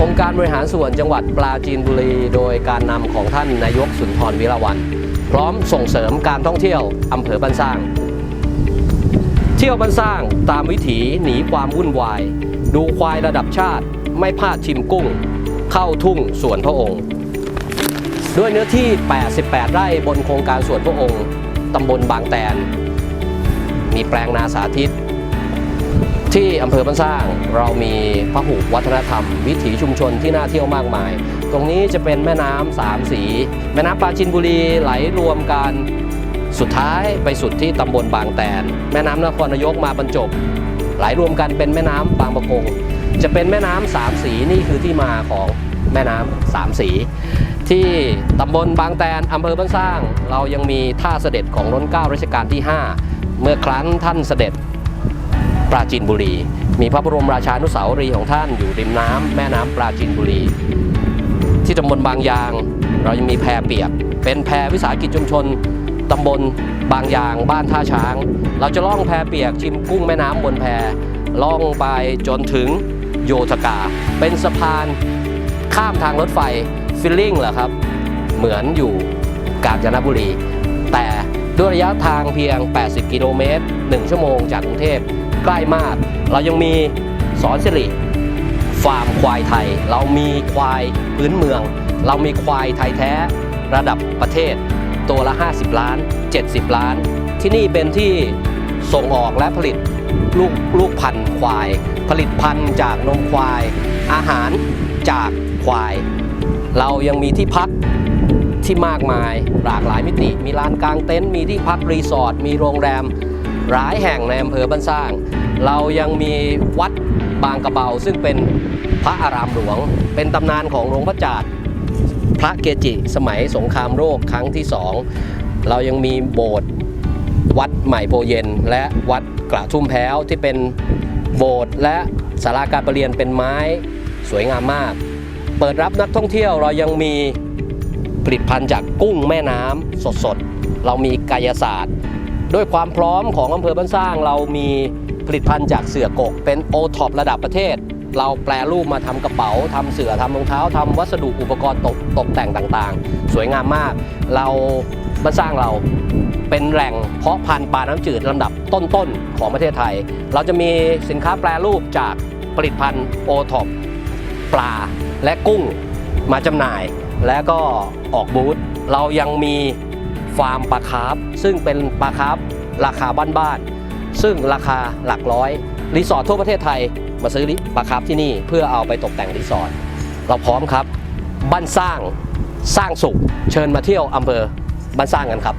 บริหารส่วนจังหวัดปราจีนบุรี โดยการนำของท่านนายกสุนทรวิรวันพร้อมส่งเสริมการท่องเที่ยวอำเภอบ้านสร้าง เที่ยวบ้านสร้างตามวิถีหนีความวุ่นวาย ดูควายระดับชาติไม่พลาดชิมกุ้ง เข้าทุ่งสวนพระองค์ ด้วยเนื้อที่ 88 ไร่บนโครงการสวนพระองค์ตำบลบางแตน มีแปลงนาสาธิต ที่อำเภอบ้านสร้างเรามีพหุวัฒนธรรม วิถีชุมชนที่น่าเที่ยวมากมาย ตรงนี้จะเป็นแม่น้ำสามสี แม่น้ำปราจินบุรีไหลรวมกันสุดท้ายไปสุดที่ตำบลบางแตน แม่น้ำนครนายกมาบรรจบ ไหลรวมกันเป็นแม่น้ำบางประกง จะเป็นแม่น้ำสามสีนี่คือที่มาของแม่น้ำสามสี ที่ตำบลบางแตนอำเภอบ้านสร้าง เรายังมีท่าเสด็จของรัชการัชกาลที่ 5 เมื่อครั้นท่านเสด็จ ปราจีนบุรี มีพระบรมราชานุสาวรีย์ของท่านอยู่ริมน้ำแม่น้ำปราจีนบุรี ที่ตำบลบางยาง เรายังมีแพเปียก เป็นแพวิสาหกิจชุมชนตำบลบางยางบ้านท่าช้าง เราจะล่องแพเปียกชิมกุ้งแม่น้ำบนแพล่องไปจนถึงโยธกา เป็นสะพานข้ามทางรถไฟฟิลลิ่งเหรอครับ เหมือนอยู่กาญจนบุรี แต่ด้วยระยะทางเพียง 80 กิโลเมตร 1 ชั่วโมงจากกรุงเทพ ใกล้มาก เรายังมีสอนสิริฟาร์มควายไทย เรามีควายพื้นเมือง เรามีควายไทยแท้ ระดับประเทศ ตัวละ 50 ล้าน 70 ล้าน ที่นี่เป็นที่ส่งออกและผลิตลูกลูกพันธุ์ควาย ผลิตพันธุ์จากนมควาย อาหารจากควาย เรายังมีที่พักที่มากมายหลากหลายมิติ มีลานกลางเต็นท์มีที่พักรีสอร์ทมีโรงแรมหลายแห่งในอำเภอบ้านสร้าง เรายังมีวัดบางกระเบาซึ่งเป็นพระอารามหลวง เป็นตำนานของหลวงพระจาดพระเกจิสมัยสงครามโลกครั้งที่สองเรายังมีโบสถ์วัดใหม่โพเย็น และวัดกระทุ่มแพ้วที่เป็นโบสถ์และศาลาการประเรียนเป็นไม้สวยงามมาก เปิดรับนักท่องเที่ยวเรายังมีผลิตภัณฑ์จากกุ้งแม่น้ำสดๆ เรามีกายศาสตร์ ด้วยความพร้อมของอำเภอบ้านสร้าง เรามีผลิตภัณฑ์จากเสือกก เป็นโอท็อประดับประเทศ เราแปลรูปมาทำกระเป๋าทำเสือทำรองเท้าทำวัสดุอุปกรณ์ตกตกแต่งต่างๆ สวยงามมาก เราบ้านสร้างเราเป็นแหล่งเพาะพันธุ์ปลาน้ำจืดลำดับต้นๆของประเทศไทย เราจะมีสินค้าแปรรูปจากผลิตภัณฑ์โอท็อปปลาและกุ้งมาจำหน่าย และก็ออกบูธเรายังมี ฟาร์มปลาคาร์ฟซึ่งเป็นปลาคาร์ฟราคาบ้านๆซึ่งราคาหลักร้อย รีสอร์ททั่วประเทศไทยมาซื้อปลาคาร์ฟที่นี่เพื่อเอาไปตกแต่งรีสอร์ทเราพร้อมครับ บ้านสร้างสร้างสุข เชิญมาเที่ยวอำเภอบ้านสร้างกันครับ